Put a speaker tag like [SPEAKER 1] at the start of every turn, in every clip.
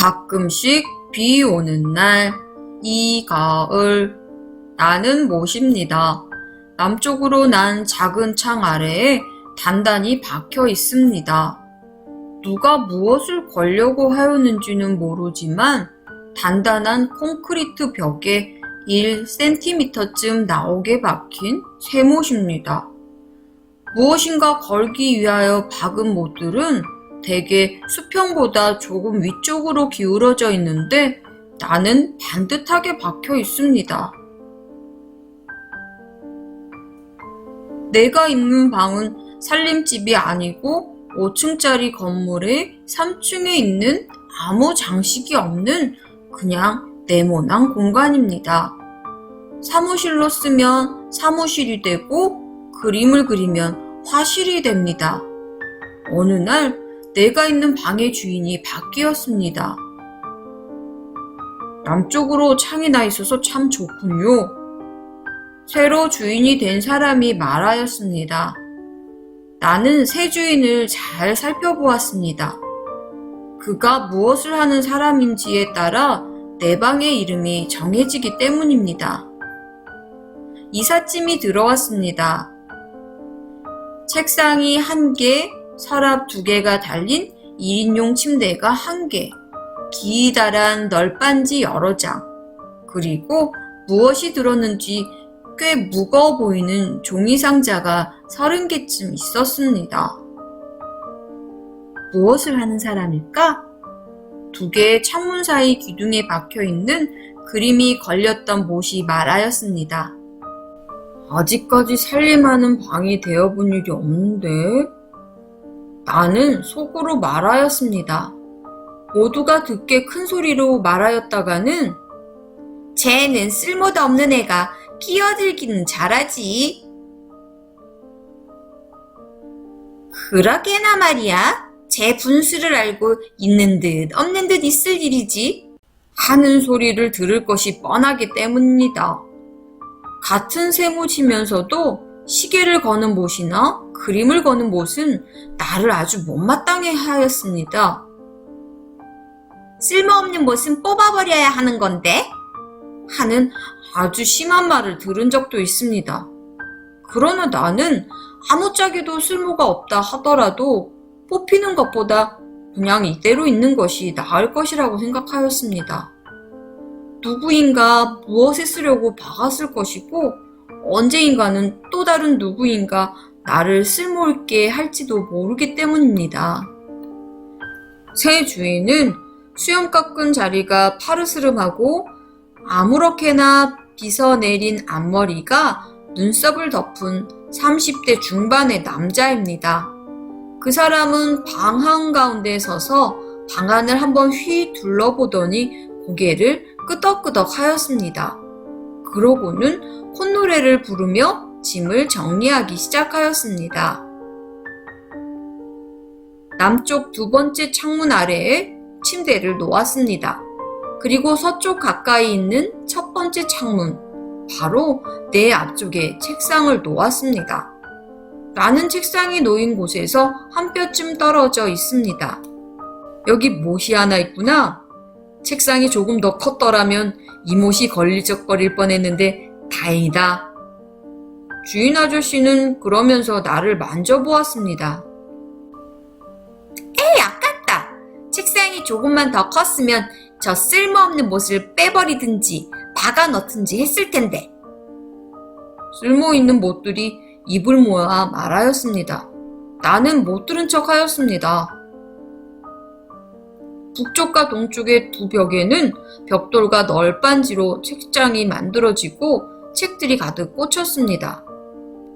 [SPEAKER 1] 가끔씩 비 오는 날, 이 가을, 나는 못입니다. 남쪽으로 난 작은 창 아래에 단단히 박혀 있습니다. 누가 무엇을 걸려고 하였는지는 모르지만 단단한 콘크리트 벽에 1cm쯤 나오게 박힌 쇠못입니다. 무엇인가 걸기 위하여 박은 못들은 대개 수평보다 조금 위쪽으로 기울어져 있는데 나는 반듯하게 박혀 있습니다. 내가 있는 방은 살림집이 아니고 5층짜리 건물의 3층에 있는 아무 장식이 없는 그냥 네모난 공간입니다. 사무실로 쓰면 사무실이 되고 그림을 그리면 화실이 됩니다. 어느 날 내가 있는 방의 주인이 바뀌었습니다. 남쪽으로 창이 나 있어서 참 좋군요. 새로 주인이 된 사람이 말하였습니다. 나는 새 주인을 잘 살펴보았습니다. 그가 무엇을 하는 사람인지에 따라 내 방의 이름이 정해지기 때문입니다. 이삿짐이 들어왔습니다. 책상이 한 개, 서랍 두 개가 달린 1인용 침대가 한 개, 기다란 널빤지 여러 장, 그리고 무엇이 들었는지 꽤 무거워 보이는 종이 상자가 서른 개쯤 있었습니다. 무엇을 하는 사람일까? 두 개의 창문 사이 기둥에 박혀 있는 그림이 걸렸던 못이 말하였습니다. 아직까지 살림하는 방이 되어본 일이 없는데? 나는 속으로 말하였습니다. 모두가 듣게 큰 소리로 말하였다가는 쟤는 쓸모도 없는 애가 끼어들기는 잘하지. 그러게나 말이야. 제 분수를 알고 있는 듯 없는 듯 있을 일이지. 하는 소리를 들을 것이 뻔하기 때문입니다. 같은 세무치면서도 시계를 거는 못이나 그림을 거는 못은 나를 아주 못마땅해 하였습니다. 쓸모없는 못은 뽑아버려야 하는 건데? 하는 아주 심한 말을 들은 적도 있습니다. 그러나 나는 아무짝에도 쓸모가 없다 하더라도 뽑히는 것보다 그냥 이대로 있는 것이 나을 것이라고 생각하였습니다. 누구인가 무엇에 쓰려고 박았을 것이고 언제인가는 또 다른 누구인가 나를 쓸모있게 할지도 모르기 때문입니다. 새 주인은 수염 깎은 자리가 파르스름하고 아무렇게나 빗어 내린 앞머리가 눈썹을 덮은 30대 중반의 남자입니다. 그 사람은 방 한가운데 서서 방 안을 한번 휘 둘러보더니 고개를 끄덕끄덕 하였습니다. 그러고는 콧노래를 부르며 짐을 정리하기 시작하였습니다. 남쪽 두 번째 창문 아래에 침대를 놓았습니다. 그리고 서쪽 가까이 있는 첫 번째 창문, 바로 내 앞쪽에 책상을 놓았습니다. 나는 책상이 놓인 곳에서 한 뼘쯤 떨어져 있습니다. 여기 못이 하나 있구나. 책상이 조금 더 컸더라면 이 못이 걸리적거릴 뻔했는데 다행이다. 주인 아저씨는 그러면서 나를 만져보았습니다. 에이, 아깝다. 책상이 조금만 더 컸으면 저 쓸모없는 못을 빼버리든지 박아 넣든지 했을 텐데. 쓸모 있는 못들이 입을 모아 말하였습니다. 나는 못 들은 척 하였습니다. 북쪽과 동쪽의 두 벽에는 벽돌과 널빤지로 책장이 만들어지고 책들이 가득 꽂혔습니다.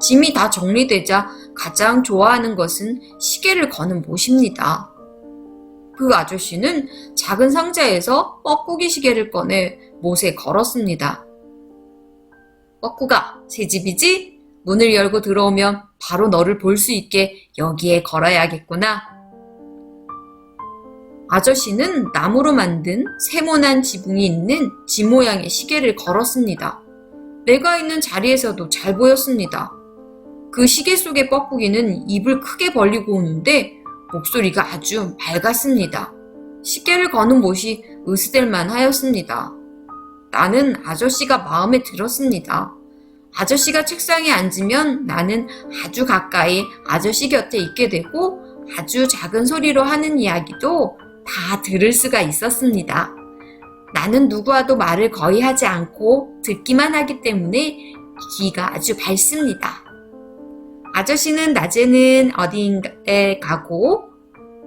[SPEAKER 1] 짐이 다 정리되자 가장 좋아하는 것은 시계를 거는 못입니다. 그 아저씨는 작은 상자에서 뻐꾸기 시계를 꺼내 못에 걸었습니다. 뻐꾸가 새 집이지? 문을 열고 들어오면 바로 너를 볼 수 있게 여기에 걸어야겠구나. 아저씨는 나무로 만든 세모난 지붕이 있는 지 모양의 시계를 걸었습니다. 내가 있는 자리에서도 잘 보였습니다. 그 시계 속의 뻐꾸기는 입을 크게 벌리고 오는데 목소리가 아주 맑았습니다. 시계를 거는 못이 으스댈만 하였습니다. 나는 아저씨가 마음에 들었습니다. 아저씨가 책상에 앉으면 나는 아주 가까이 아저씨 곁에 있게 되고 아주 작은 소리로 하는 이야기도 다 들을 수가 있었습니다. 나는 누구와도 말을 거의 하지 않고 듣기만 하기 때문에 귀가 아주 밝습니다. 아저씨는 낮에는 어디에 가고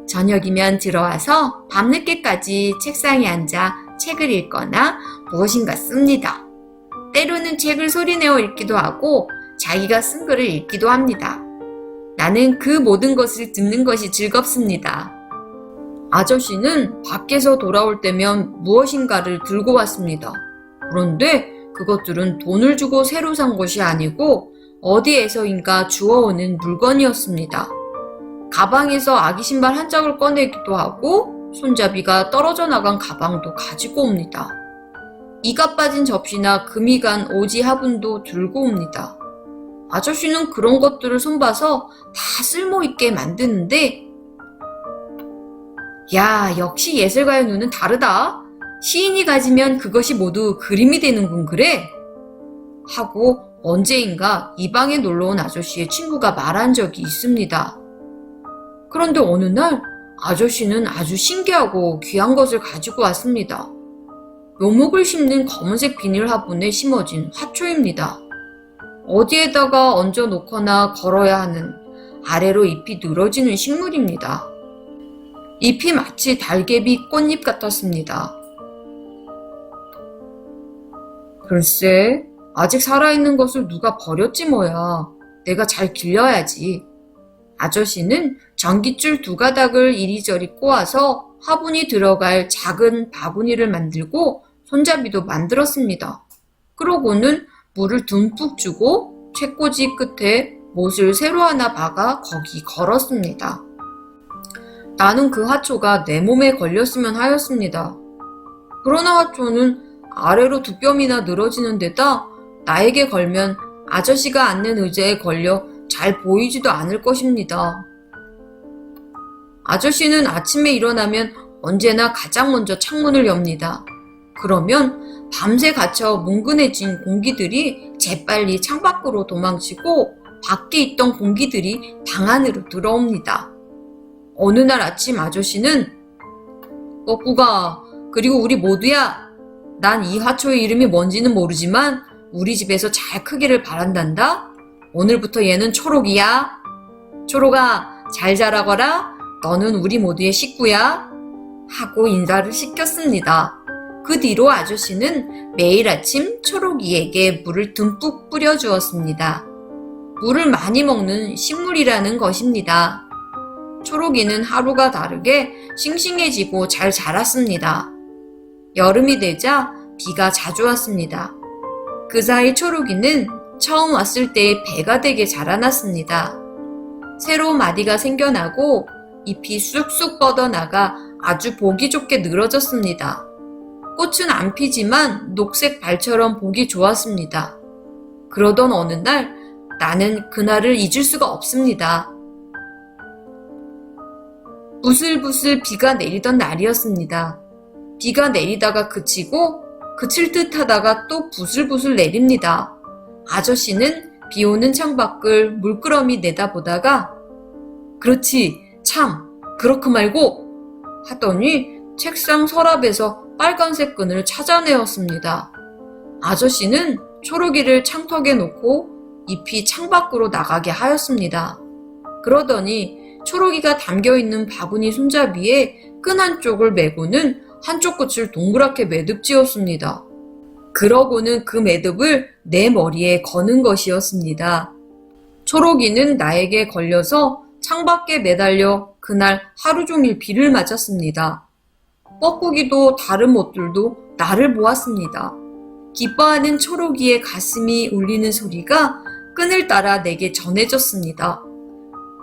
[SPEAKER 1] 저녁이면 들어와서 밤늦게까지 책상에 앉아 책을 읽거나 무엇인가 씁니다. 때로는 책을 소리내어 읽기도 하고 자기가 쓴 글을 읽기도 합니다. 나는 그 모든 것을 듣는 것이 즐겁습니다. 아저씨는 밖에서 돌아올 때면 무엇인가를 들고 왔습니다. 그런데 그것들은 돈을 주고 새로 산 것이 아니고 어디에서인가 주워오는 물건이었습니다. 가방에서 아기 신발 한 짝을 꺼내기도 하고 손잡이가 떨어져 나간 가방도 가지고 옵니다. 이가 빠진 접시나 금이 간 오지 화분도 들고 옵니다. 아저씨는 그런 것들을 손봐서 다 쓸모있게 만드는데 야, 역시 예술가의 눈은 다르다. 시인이 가지면 그것이 모두 그림이 되는군 그래. 하고 언제인가 이 방에 놀러 온 아저씨의 친구가 말한 적이 있습니다. 그런데 어느 날 아저씨는 아주 신기하고 귀한 것을 가지고 왔습니다. 묘목을 심는 검은색 비닐 화분에 심어진 화초입니다. 어디에다가 얹어 놓거나 걸어야 하는 아래로 잎이 늘어지는 식물입니다. 잎이 마치 달개비 꽃잎 같았습니다. 글쎄, 아직 살아있는 것을 누가 버렸지 뭐야. 내가 잘 길러야지. 아저씨는 전깃줄 두 가닥을 이리저리 꼬아서 화분이 들어갈 작은 바구니를 만들고 손잡이도 만들었습니다. 그러고는 물을 듬뿍 주고 책꽂이 끝에 못을 새로 하나 박아 거기 걸었습니다. 나는 그 화초가 내 몸에 걸렸으면 하였습니다. 그러나 화초는 아래로 두 뼘이나 늘어지는 데다 나에게 걸면 아저씨가 앉는 의자에 걸려 잘 보이지도 않을 것입니다. 아저씨는 아침에 일어나면 언제나 가장 먼저 창문을 엽니다. 그러면 밤새 갇혀 뭉근해진 공기들이 재빨리 창밖으로 도망치고 밖에 있던 공기들이 방 안으로 들어옵니다. 어느 날 아침 아저씨는 뻐꾸가 그리고 우리 모두야 난 이 화초의 이름이 뭔지는 모르지만 우리 집에서 잘 크기를 바란단다. 오늘부터 얘는 초록이야. 초록아 잘 자라거라. 너는 우리 모두의 식구야. 하고 인사를 시켰습니다. 그 뒤로 아저씨는 매일 아침 초록이에게 물을 듬뿍 뿌려주었습니다. 물을 많이 먹는 식물이라는 것입니다. 초록이는 하루가 다르게 싱싱해지고 잘 자랐습니다. 여름이 되자 비가 자주 왔습니다. 그 사이 초록이는 처음 왔을 때의 배가 되게 자라났습니다. 새로 마디가 생겨나고 잎이 쑥쑥 뻗어나가 아주 보기 좋게 늘어졌습니다. 꽃은 안 피지만 녹색 발처럼 보기 좋았습니다. 그러던 어느 날 나는 그날을 잊을 수가 없습니다. 부슬부슬 비가 내리던 날이었습니다. 비가 내리다가 그치고 그칠 듯 하다가 또 부슬부슬 내립니다. 아저씨는 비 오는 창밖을 물끄러미 내다보다가 그렇지 참 그렇고 말고 하더니 책상 서랍에서 빨간색 끈을 찾아내었습니다. 아저씨는 초록이를 창턱에 놓고 잎이 창밖으로 나가게 하였습니다. 그러더니 초록이가 담겨있는 바구니 손잡이에 끈 한쪽을 메고는 한쪽 끝을 동그랗게 매듭 지었습니다. 그러고는 그 매듭을 내 머리에 거는 것이었습니다. 초록이는 나에게 걸려서 창밖에 매달려 그날 하루 종일 비를 맞았습니다. 뻐꾸기도 다른 못들도 나를 보았습니다. 기뻐하는 초록이의 가슴이 울리는 소리가 끈을 따라 내게 전해졌습니다.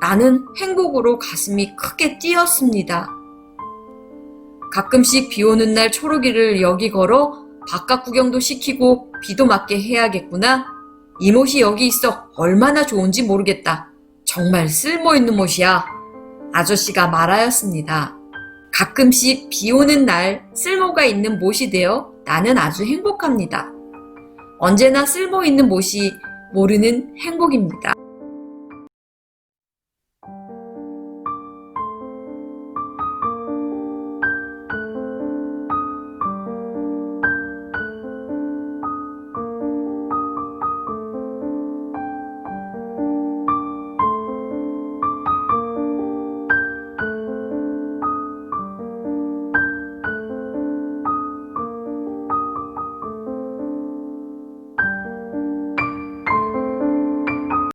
[SPEAKER 1] 나는 행복으로 가슴이 크게 뛰었습니다. 가끔씩 비 오는 날 초록이를 여기 걸어 바깥 구경도 시키고 비도 맞게 해야겠구나. 이 못이 여기 있어 얼마나 좋은지 모르겠다. 정말 쓸모있는 못이야. 아저씨가 말하였습니다. 가끔씩 비 오는 날 쓸모가 있는 못이 되어 나는 아주 행복합니다. 언제나 쓸모 있는 못이 모르는 행복입니다.